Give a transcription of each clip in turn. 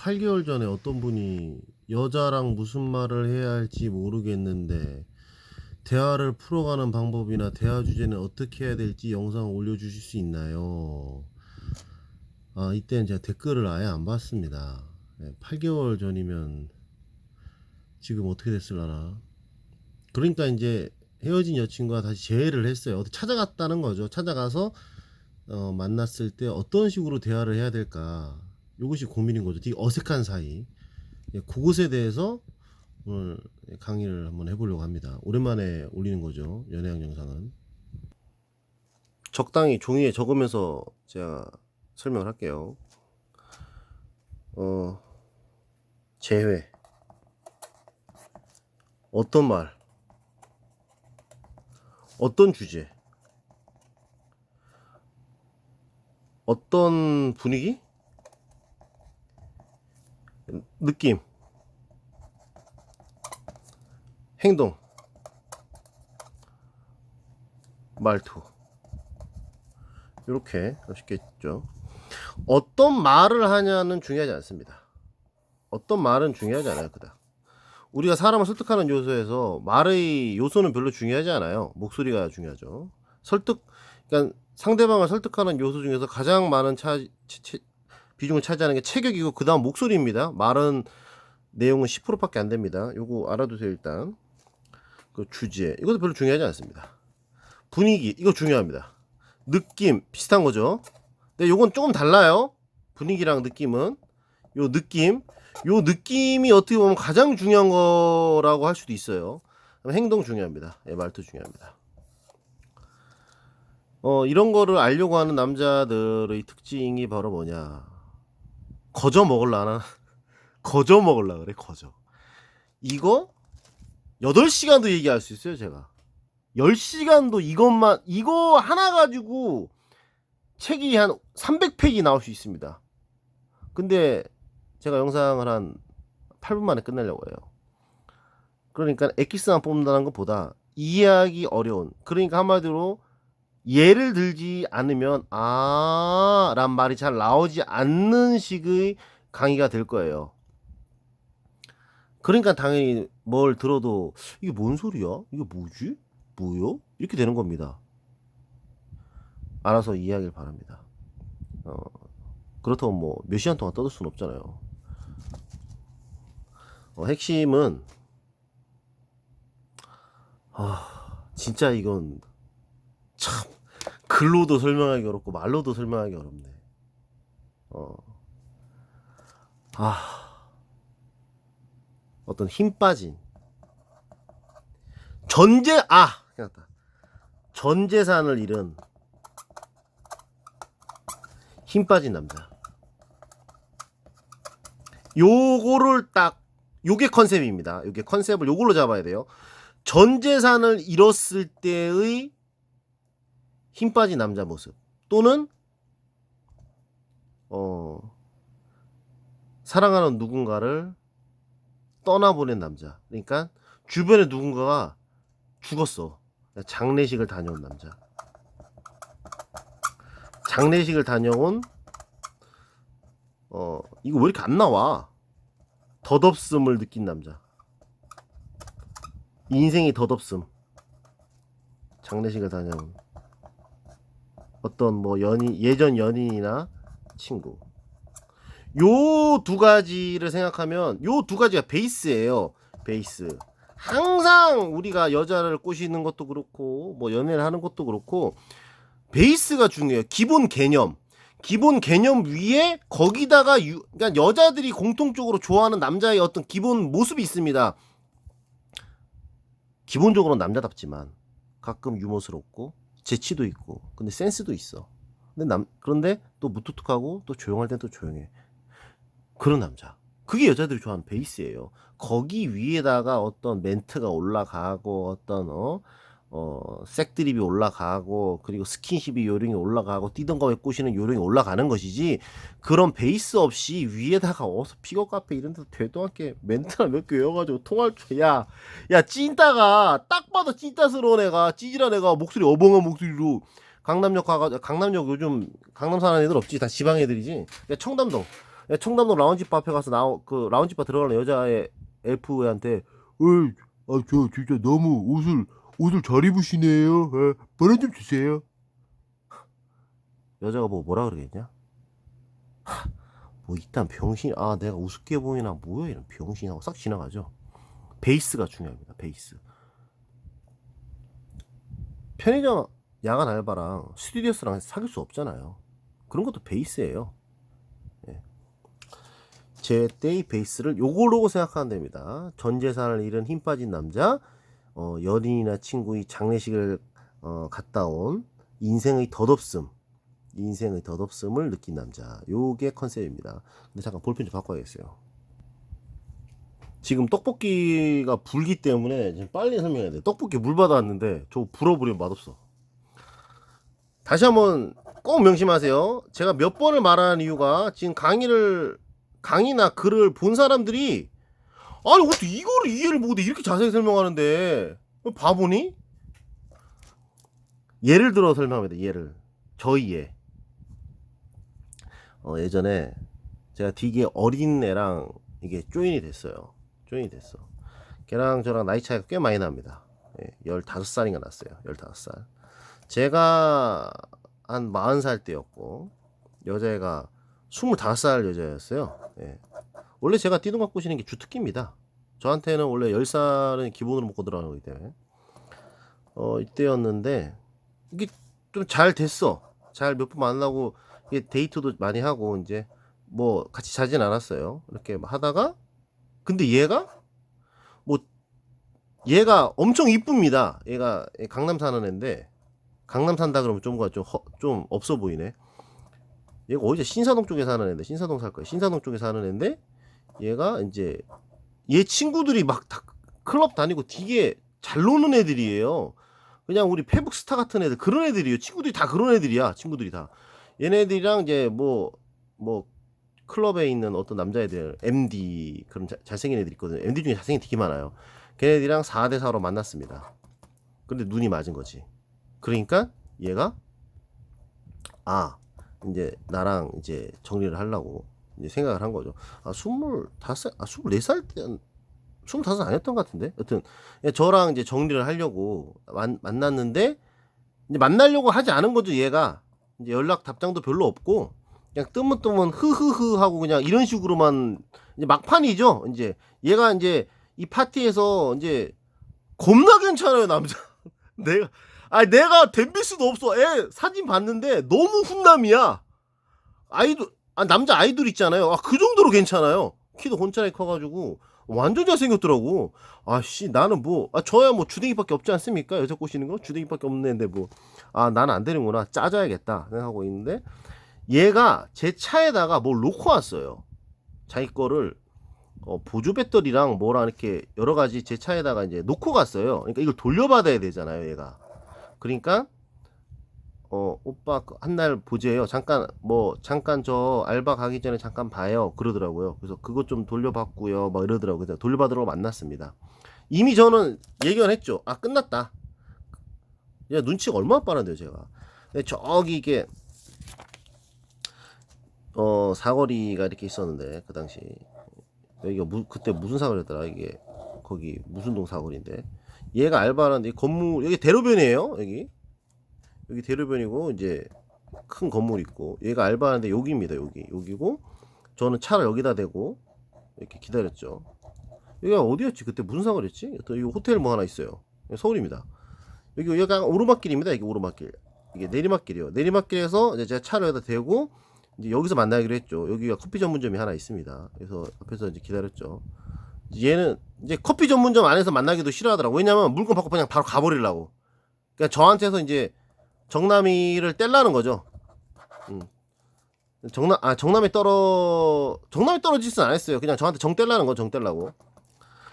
8개월 전에 어떤 분이 여자랑 무슨 말을 해야 할지 모르겠는데 대화를 풀어가는 방법이나 대화 주제는 어떻게 해야 될지 영상 올려주실 수 있나요? 아 이때는 제가 댓글을 아예 안 봤습니다. 8개월 전이면 지금 어떻게 됐을라나? 그러니까 이제 헤어진 여친과 다시 재회를 했어요. 어디 찾아갔다는 거죠. 찾아가서 어, 만났을 때 어떤 식으로 대화를 해야 될까? 이것이 고민인 거죠. 되게 어색한 사이. 예, 그것에 대해서 오늘 강의를 한번 해보려고 합니다. 오랜만에 올리는 거죠. 연애학 영상은. 적당히 종이에 적으면서 제가 설명을 할게요. 어, 재회. 어떤 말, 어떤 주제, 어떤 분위기, 느낌, 행동, 말투. 이렇게 쉽게 있죠. 어떤 말을 하냐는 중요하지 않습니다. 어떤 말은 중요하지 않아요, 그다. 우리가 사람을 설득하는 요소에서 말의 요소는 별로 중요하지 않아요. 목소리가 중요하죠. 설득, 그러니까 상대방을 설득하는 요소 중에서 가장 많은 차, 체- 체- 비중을 차지하는 게 체격이고 그 다음 목소리입니다. 말은 내용은 10%밖에 안 됩니다. 요거 알아두세요 일단. 그 주제 이것도 별로 중요하지 않습니다. 분위기 이거 중요합니다. 느낌 비슷한 거죠. 근데 요건 조금 달라요. 분위기랑 느낌은 요 느낌 요 느낌이 어떻게 보면 가장 중요한 거라고 할 수도 있어요. 행동 중요합니다. 예, 말투 중요합니다. 어, 이런 거를 알려고 하는 남자들의 특징이 바로 뭐냐. 거저 먹을라 나? 거저 먹을라 그래, 거저. 이거 8시간도 얘기할 수 있어요, 제가. 10시간도 이것만, 이거 하나 가지고 책이 한 300페이지 나올 수 있습니다. 근데 제가 영상을 한 8분 만에 끝내려고 해요. 그러니까 엑기스만 뽑는다는 것보다 이해하기 어려운. 그러니까 한마디로 예를 들지 않으면 아 란 말이 잘 나오지 않는 식의 강의가 될 거예요. 그러니까 당연히 뭘 들어도 이게 뭔 소리야? 이게 뭐지? 뭐요? 이렇게 되는 겁니다. 알아서 이해하길 바랍니다. 어, 그렇다고 뭐 몇 시간 동안 떠들 수는 없잖아요. 어, 핵심은 아 진짜 이건 참 글로도 설명하기 어렵고 말로도 설명하기 어렵네. 어. 아 어떤 힘 빠진 전재 아 생각났다. 전 재산을 잃은 힘 빠진 남자. 요거를 딱 요게 컨셉입니다. 요게 컨셉을 요걸로 잡아야 돼요. 전 재산을 잃었을 때의 힘 빠진 남자 모습. 또는 어 사랑하는 누군가를 떠나보낸 남자. 그러니까 주변에 누군가가 죽었어. 장례식을 다녀온 남자. 장례식을 다녀온 어 이거 왜 이렇게 안 나와? 덧없음을 느낀 남자. 인생이 덧없음. 장례식을 다녀온 어떤 뭐 연인 예전 연인이나 친구. 요 두 가지를 생각하면 요 두 가지가 베이스예요. 베이스. 항상 우리가 여자를 꼬시는 것도 그렇고 뭐 연애를 하는 것도 그렇고 베이스가 중요해요. 기본 개념. 기본 개념 위에 거기다가 유, 그러니까 여자들이 공통적으로 좋아하는 남자의 어떤 기본 모습이 있습니다. 기본적으로 남자답지만 가끔 유머스럽고 재치도 있고 근데 센스도 있어. 근데 남 그런데 또 무뚝뚝하고 또 조용할 땐 또 조용해. 그런 남자. 그게 여자들이 좋아하는 베이스예요. 거기 위에다가 어떤 멘트가 올라가고 어떤 어, 어 색드립이 올라가고 그리고 스킨십이 요령이 올라가고 뛰던 거에 꼬시는 요령이 올라가는 것이지 그런 베이스 없이 위에다가 어서 픽업 카페 이런 데서 되도 않게 멘트나 몇 개 외워가지고 통할 줄야 야 찐따가 딱 봐도 찐따스러운 애가 찌질한 애가 목소리 어벙한 목소리로. 강남역 가가 강남역 요즘 강남 사는 애들 없지? 다 지방 애들이지? 야, 청담동. 청담동 라운지바 앞에 가서 나그 라운지바 들어가는 여자의 엘프한테 어이 아저 진짜 너무 옷을 옷을 잘 입으시네요. 에, 버려 좀 주세요. 여자가 뭐 뭐라 그러겠냐? 하, 뭐 일단 병신 아 내가 우습게 보이나 뭐야 이런 병신하고 싹 지나가죠. 베이스가 중요합니다 베이스. 편의점 야간 알바랑 스튜디오스랑 사귈 수 없잖아요. 그런 것도 베이스예요. 예. 제 때의 베이스를 요걸로 생각하면 됩니다. 전 재산을 잃은 힘 빠진 남자 어, 연인이나 친구의 장례식을 어, 갔다 온 인생의 덧없음 인생의 덧없음을 느낀 남자. 요게 컨셉입니다. 근데 잠깐 볼펜 좀 바꿔야겠어요. 지금 떡볶이가 불기 때문에 지금 빨리 설명해야 돼. 떡볶이 물 받아왔는데 저거 불어버리면 맛없어. 다시 한번 꼭 명심하세요. 제가 몇 번을 말하는 이유가 지금 강의를 강의나 글을 본 사람들이 아니 어떻게 이거를 이해를 못해? 이렇게 자세히 설명하는데. 바보니? 예를 들어 설명합니다 예를. 저희 예. 어, 예전에 제가 되게 어린 애랑 이게 조인이 됐어요. 조인이 됐어. 걔랑 저랑 나이 차이가 꽤 많이 납니다. 예, 15살인가 났어요 15살. 제가 한 40살 때였고 여자애가 25살 여자였어요. 예. 원래 제가 띠동갑 꼬시는 게 주특기입니다. 저한테는 원래 10살은 기본으로 먹고 들어가는 거기 때문에. 어, 이때였는데, 이게 좀 잘 됐어. 잘 몇 번 만나고, 이게 데이트도 많이 하고, 이제, 뭐, 같이 자진 않았어요. 이렇게 하다가, 근데 얘가, 뭐, 얘가 엄청 이쁩니다. 얘가 강남 사는 애인데, 강남 산다 그러면 좀, 좀, 허- 좀 없어 보이네. 얘가 어디서 신사동 쪽에 사는 애인데, 신사동 살 거야. 신사동 쪽에 사는 애인데, 얘가 이제 얘 친구들이 막 다 클럽 다니고 되게 잘 노는 애들이에요. 그냥 우리 페북 스타 같은 애들 그런 애들이에요. 친구들이 다 그런 애들이야. 친구들이 다. 얘네들이랑 이제 뭐뭐 클럽에 있는 어떤 남자애들 MD 그런 자- 잘생긴 애들 있거든요. MD 중에 잘생긴 되게 많아요. 걔네들이랑 4대 4로 만났습니다. 근데 눈이 맞은 거지. 그러니까 얘가 아 이제 나랑 이제 정리를 하려고 이제 생각을 한 거죠. 아, 스물다섯, 살- 아, 스물네 살 때, 스물다섯 아니었던 것 같은데? 여튼, 예, 저랑 이제 정리를 하려고 만, 만났는데, 이제 만나려고 하지 않은 거죠, 얘가. 이제 연락 답장도 별로 없고, 그냥 뜨문뜨문 흐흐흐 하고 그냥 이런 식으로만, 이제 막판이죠, 이제. 얘가 이제 이 파티에서 이제 겁나 괜찮아요, 남자. 내가, 아 내가 덤빌 수도 없어. 애 사진 봤는데 너무 훈남이야. 아이돌, 아, 남자 아이돌 있잖아요. 아, 그 정도로 괜찮아요. 키도 혼자리 커가지고 완전 잘생겼더라고. 아 씨 나는 뭐 아, 저야 뭐 주댕이밖에 없지 않습니까? 여자 꼬시는 거 주댕이밖에 없는데 뭐 아 나는 안 되는구나 짜줘야겠다 생각하고 있는데 얘가 제 차에다가 뭘 놓고 왔어요. 자기 거를 어, 보조 배터리랑 뭐랑 이렇게 여러 가지 제 차에다가 이제 놓고 갔어요. 그러니까 이걸 돌려받아야 되잖아요, 얘가. 그러니까 어 오빠 한 날 보재요. 잠깐 뭐 잠깐 저 알바 가기 전에 잠깐 봐요. 그러더라고요. 그래서 그것 좀 돌려받고요. 막 이러더라고요. 그래서 돌려받으러 만났습니다. 이미 저는 예견했죠. 아 끝났다. 야 눈치가 얼마나 빠른데요, 제가. 저기 이게 어 사거리가 이렇게 있었는데 그 당시 여기가 무, 그때 무슨 사거리였더라 이게 거기 무슨 동 사거리인데 얘가 알바하는데 이 건물 여기 대로변이에요 여기 여기 대로변이고 이제 큰 건물 있고 얘가 알바하는데 여기입니다 여기. 여기고 저는 차를 여기다 대고 이렇게 기다렸죠. 여기가 어디였지? 그때 무슨 사거리였지? 또 여기 호텔 뭐 하나 있어요. 서울입니다. 여기 여기가 오르막길입니다 이게 오르막길. 이게 내리막길이요. 내리막길에서 이제 제가 차를 여기다 대고 이제 여기서 만나기로 했죠. 여기가 커피 전문점이 하나 있습니다. 그래서 앞에서 이제 기다렸죠. 얘는 이제 커피 전문점 안에서 만나기도 싫어하더라고. 왜냐면 물건 받고 그냥 바로 가버리려고. 그러니까 저한테서 이제 정남이를 떼려는 거죠. 음. 정남 아 정남이 떨어 정남이 떨어지진 않았어요. 그냥 저한테 정 떼려는 거정 떼려고.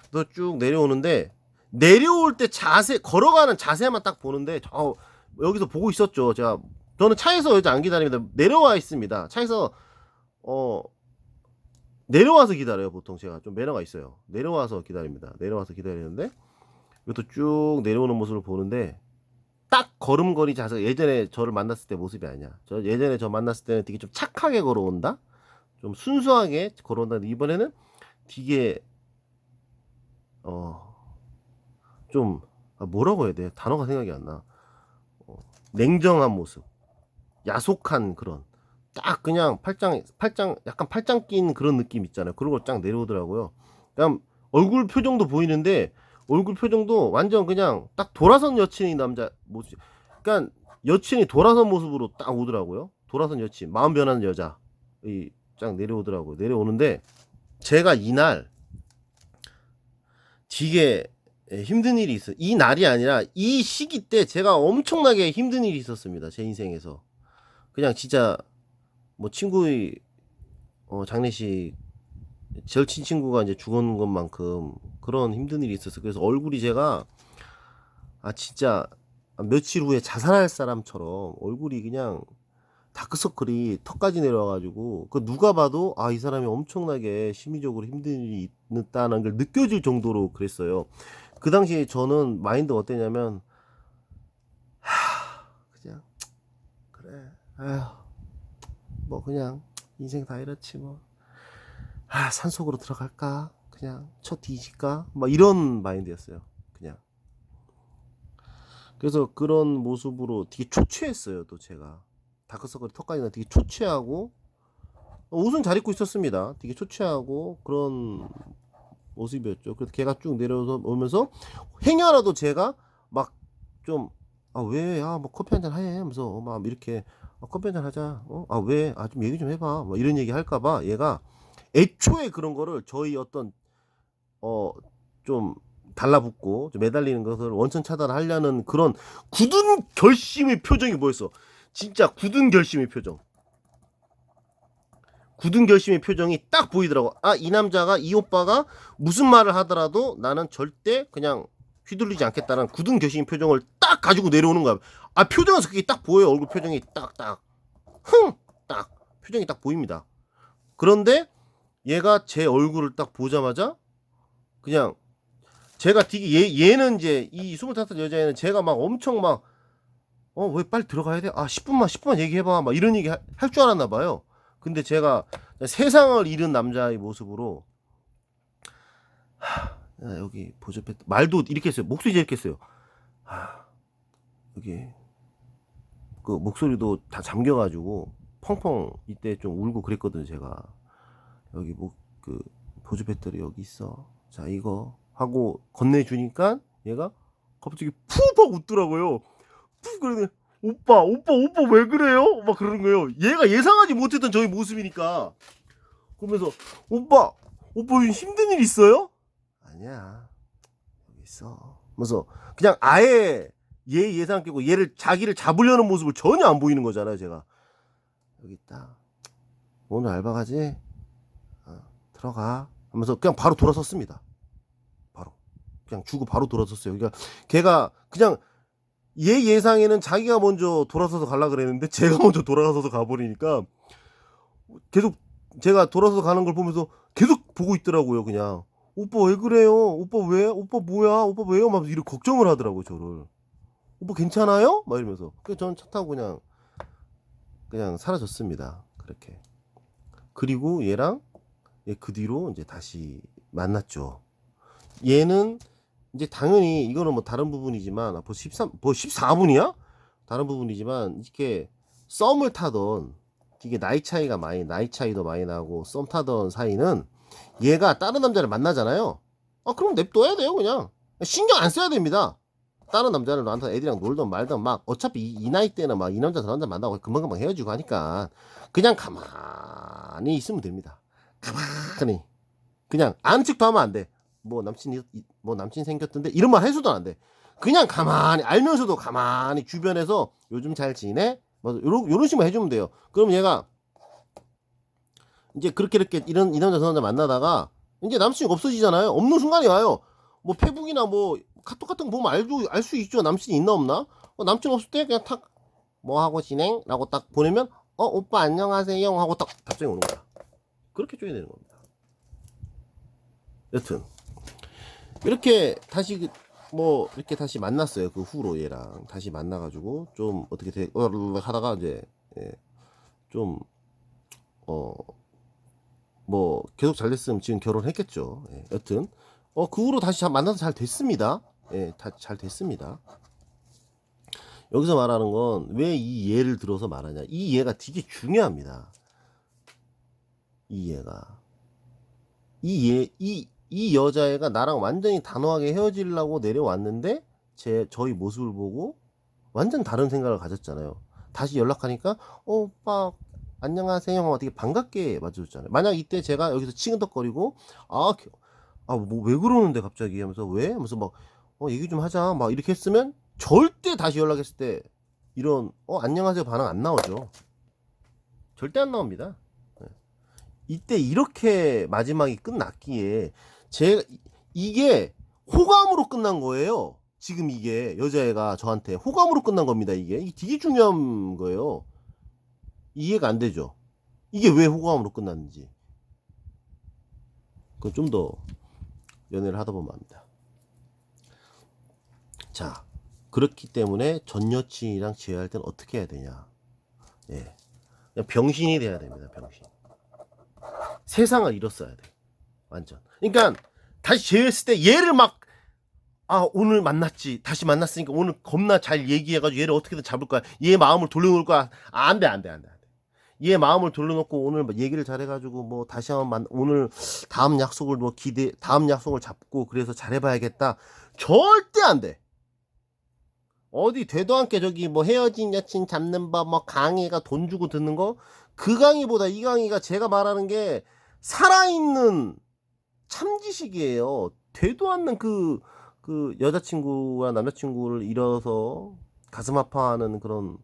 그래서 쭉 내려오는데 내려올 때 자세 걸어가는 자세만 딱 보는데 저 여기서 보고 있었죠. 제가 저는 차에서 여자 안 기다립니다. 내려와 있습니다. 차에서 어 내려와서 기다려요. 보통 제가 좀 매너가 있어요. 내려와서 기다립니다. 내려와서 기다리는데 이것도 쭉 내려오는 모습을 보는데 딱 걸음걸이 자세 예전에 저를 만났을 때 모습이 아니야. 저 예전에 저 만났을 때는 되게 좀 착하게 걸어온다. 좀 순수하게 걸어온다는데 이번에는 되게 어좀 아, 뭐라고 해야 돼 단어가 생각이 안 나. 어, 냉정한 모습, 야속한 그런 딱 그냥 팔짱 팔짱 약간 팔짱 낀 그런 느낌 있잖아요. 그런 걸쫙 내려오더라고요. 그냥 얼굴 표정도 보이는데 얼굴 표정도 완전 그냥 딱 돌아선 여친이 남자 모습. 그러니까 여친이 돌아선 모습으로 딱 오더라고요. 돌아선 여친, 마음 변하는 여자. 이 쫙 내려오더라고요. 내려오는데 제가 이날 되게 힘든 일이 있어요. 이 날이 아니라 이 시기 때 제가 엄청나게 힘든 일이 있었습니다. 제 인생에서. 그냥 진짜 뭐 친구의 어, 장례식 절친 친구가 이제 죽은 것만큼 그런 힘든 일이 있었어요. 그래서 얼굴이 제가 아 진짜 며칠 후에 자살할 사람처럼 얼굴이 그냥 다크서클이 턱까지 내려와가지고 그 누가 봐도 아 이 사람이 엄청나게 심리적으로 힘든 일이 있다는 걸 느껴질 정도로 그랬어요. 그 당시에 저는 마인드 어땠냐면 하 그냥 그래 아휴 뭐 그냥 인생 다 이렇지 뭐 아, 산속으로 들어갈까? 그냥 쳐 뒤질까? 막 이런 마인드였어요. 그냥. 그래서 그런 모습으로 되게 초췌했어요, 또 제가. 다크서클이 턱까지 나 되게 초췌하고, 어, 옷은 잘 입고 있었습니다. 되게 초췌하고, 그런 모습이었죠. 그래서 걔가 쭉 내려서 오면서, 행여라도 제가 막 좀, 아, 왜, 아, 뭐 커피 한잔 해? 하면서, 막 이렇게, 아, 커피 한잔 하자. 어? 아, 왜? 아, 좀 얘기 좀 해봐. 뭐 이런 얘기 할까봐 얘가 애초에 그런 거를 저희 어떤 어 좀 달라붙고 좀 매달리는 것을 원천 차단하려는 그런 굳은 결심의 표정이 보였어. 진짜 굳은 결심의 표정. 굳은 결심의 표정이 딱 보이더라고. 아, 이 남자가 이 오빠가 무슨 말을 하더라도 나는 절대 그냥 휘둘리지 않겠다는 굳은 결심의 표정을 딱 가지고 내려오는 거야. 아, 표정에서 그게 딱 보여요. 얼굴 표정이 딱 딱. 흥! 딱. 표정이 딱 보입니다. 그런데 얘가 제 얼굴을 딱 보자마자 그냥 제가 되게 얘 얘는 이제 이 25살 여자애는 제가 막 엄청 막 어 왜 빨리 들어가야 돼? 아 10분만 10분만 얘기해봐 막 이런 얘기 할 줄 알았나 봐요. 근데 제가 세상을 잃은 남자의 모습으로 하, 야, 여기 보조패 말도 이렇게 했어요. 목소리 이렇게 했어요. 하, 여기 그 목소리도 다 잠겨가지고 펑펑 이때 좀 울고 그랬거든요. 제가 여기 뭐그 보조 배터리 여기 있어. 자 이거 하고 건네주니까 얘가 갑자기 푹 웃더라고요. 푹 그러네. 오빠, 오빠, 오빠 왜 그래요? 막 그러는 거예요. 얘가 예상하지 못했던 저희 모습이니까. 그러면서 오빠, 오빠 요즘 힘든 일 있어요? 아니야. 여기 있어. 그래서 그냥 아예 얘 예상 끼고 얘를 자기를 잡으려는 모습을 전혀 안 보이는 거잖아요, 제가. 여기 있다. 오늘 알바 가지? 들어가 하면서 그냥 바로 돌아섰습니다. 바로 그냥 주고 바로 돌아섰어요. 그러니까 걔가 그냥 얘 예상에는 자기가 먼저 돌아서서 갈라 그랬는데 제가 먼저 돌아서서 가버리니까 계속 제가 돌아서 가는 걸 보면서 계속 보고 있더라고요. 그냥 오빠 왜 그래요? 오빠 왜? 오빠 뭐야? 오빠 왜요? 막 이렇게 걱정을 하더라고요. 저를 오빠 괜찮아요? 막 이러면서 그래서 저는 차 타고 그냥 그냥 사라졌습니다. 그렇게 그리고 얘랑 예, 그 뒤로 이제 다시 만났죠. 얘는 이제 당연히 이거는 뭐 다른 부분이지만 뭐 13, 뭐 14분이야? 다른 부분이지만 이렇게 썸을 타던 이게 나이 차이가 많이 나이 차이도 많이 나고 썸 타던 사이는 얘가 다른 남자를 만나잖아요. 아 그럼 냅둬야 돼요 그냥 신경 안 써야 됩니다. 다른 남자를 나한테 애들이랑 놀던 말던 막 어차피 이, 이 나이 때는 막 이 남자 저 남자 만나고 금방금방 헤어지고 하니까 그냥 가만히 있으면 됩니다. 가만히 그냥 척도 하면 안 돼. 뭐 남친 뭐 남친 생겼던데 이런 말 해서도 안 돼. 그냥 가만히 알면서도 가만히 주변에서 요즘 잘 지내? 뭐 요런 요런 식만 해주면 돼요. 그럼 얘가 이제 그렇게 이렇게 이런 이 남자 저 남자 만나다가 이제 남친이 없어지잖아요. 없는 순간이 와요. 뭐 페북이나 뭐 카톡 같은 거 보면 알죠 알 수 있죠. 남친이 있나 없나? 어, 남친 없을 때 그냥 탁 뭐 하고 진행?라고 딱 보내면 어 오빠 안녕하세요 하고 딱 답장이 오는 거야. 그렇게 줘야 되는 겁니다. 여튼 이렇게 다시 그- 뭐 이렇게 다시 만났어요. 그 후로 얘랑 다시 만나가지고 좀 어떻게 돼 어, 하다가 이제 예, 좀어 뭐 계속 잘 됐으면 지금 결혼했겠죠. 예, 여튼 어 그 후로 다시 잘 만나서 잘 됐습니다. 예, 다 잘 됐습니다. 여기서 말하는 건 왜 이 예를 들어서 말하냐? 이 예가 되게 중요합니다. 이 예가 이 예, 이, 이 여자애가 나랑 완전히 단호하게 헤어지려고 내려왔는데 제 저희 모습을 보고 완전 다른 생각을 가졌잖아요. 다시 연락하니까 어, 오빠 안녕하세요 하고 되게 반갑게 맞아줬잖아요. 만약 이때 제가 여기서 치근덕거리고 아 아 뭐 왜 그러는데 갑자기 하면서 왜 하면서 막 어, 얘기 좀 하자 막 이렇게 했으면 절대 다시 연락했을 때 이런 어 안녕하세요 반응 안 나오죠. 절대 안 나옵니다. 네. 이때 이렇게 마지막이 끝났기에 제 이게 호감으로 끝난 거예요. 지금 이게 여자애가 저한테 호감으로 끝난 겁니다. 이게 이게 되게 중요한 거예요. 이해가 안 되죠. 이게 왜 호감으로 끝났는지. 그건 좀 더 연애를 하다 보면 압니다. 자, 그렇기 때문에 전 여친이랑 재회할 때는 어떻게 해야 되냐? 예. 병신이 돼야 됩니다. 병신. 세상을 잃었어야 돼. 완전. 그러니까 다시 재회했을 때 얘를 막 아 오늘 만났지. 다시 만났으니까 오늘 겁나 잘 얘기해가지고 얘를 어떻게든 잡을 거야. 얘 마음을 돌려놓을 거야. 아, 안 돼 안 돼 안 돼 안 돼. 얘 마음을 돌려놓고 오늘 뭐 얘기를 잘해가지고 뭐 다시 한번 만 오늘 다음 약속을 뭐 기대 다음 약속을 잡고 그래서 잘해봐야겠다. 절대 안 돼. 어디 되도 않게 저기 뭐 헤어진 여친 잡는 법 뭐 강의가 돈 주고 듣는 거? 그 강의보다 이 강의가 제가 말하는 게 살아있는 참지식이에요. 되도 않는 그 그 여자친구와 남자친구를 잃어서 가슴 아파하는 그런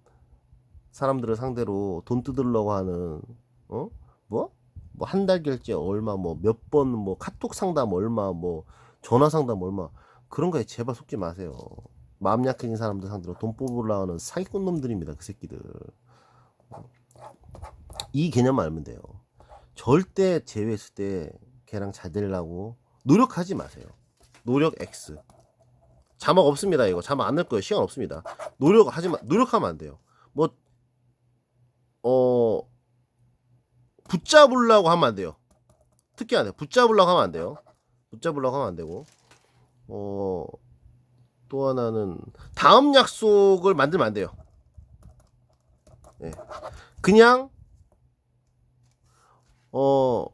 사람들을 상대로 돈 뜯으려고 하는 어? 뭐? 뭐 한 달 결제 얼마 뭐 몇 번 뭐 카톡 상담 얼마 뭐 전화 상담 얼마. 그런 거에 제발 속지 마세요. 마음 약해진 사람들 상대로 돈 뽑으려고 하는 사기꾼 놈들입니다 그 새끼들. 이 개념만 알면 돼요 절대 제외했을 때 걔랑 잘 되려고 노력하지 마세요. 노력 X. 자막 없습니다 이거. 자막 안낼 거예요. 시간 없습니다. 노력하지 마 노력하면 안 돼요. 뭐 어 붙잡으려고 하면 안 돼요. 특히 안 돼요. 붙잡으려고 하면 안 돼요. 붙잡으려고 하면 안 되고. 어 또 하나는 다음 약속을 만들면 안 돼요. 예. 그냥 어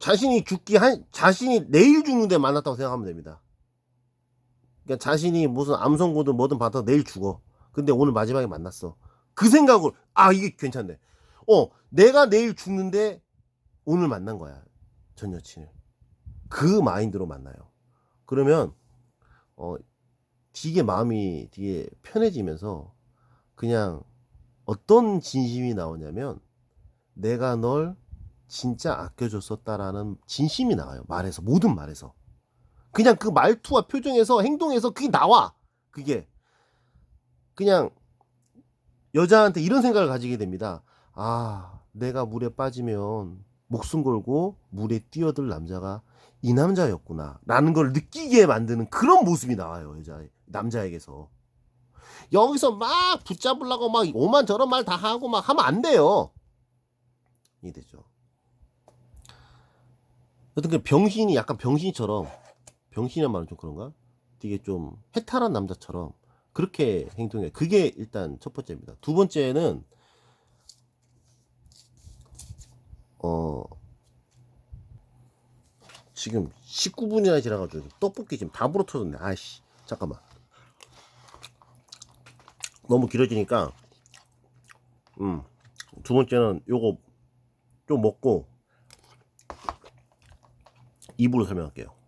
자신이 죽기 한 자신이 내일 죽는데 만났다고 생각하면 됩니다. 그러니까 자신이 무슨 암송고든 뭐든 받아 내일 죽어. 근데 오늘 마지막에 만났어. 그 생각을 아 이게 괜찮네. 어 내가 내일 죽는데 오늘 만난 거야 전 여친을. 그 마인드로 만나요. 그러면 어 되게 마음이 되게 편해지면서 그냥 어떤 진심이 나오냐면 내가 널 진짜 아껴줬었다라는 진심이 나와요. 말에서 모든 말에서 그냥 그 말투와 표정에서 행동에서 그게 나와. 그게 그냥 여자한테 이런 생각을 가지게 됩니다. 아, 내가 물에 빠지면 목숨 걸고 물에 뛰어들 남자가 이 남자였구나. 라는 걸 느끼게 만드는 그런 모습이 나와요. 여자, 남자에게서. 여기서 막 붙잡으려고 막 오만 저런 말 다 하고 막 하면 안 돼요. 이해되죠? 여튼 그 병신이 약간 병신처럼 병신이란 말은 좀 그런가? 되게 좀 해탈한 남자처럼 그렇게 행동해. 그게 일단 첫 번째입니다. 두 번째는 어 지금 19분이나 지나가지고 떡볶이 지금 다 불어 터졌네. 아이씨 잠깐만. 너무 길어지니까 음 두 번째는 요거 좀 먹고 입으로 설명할게요.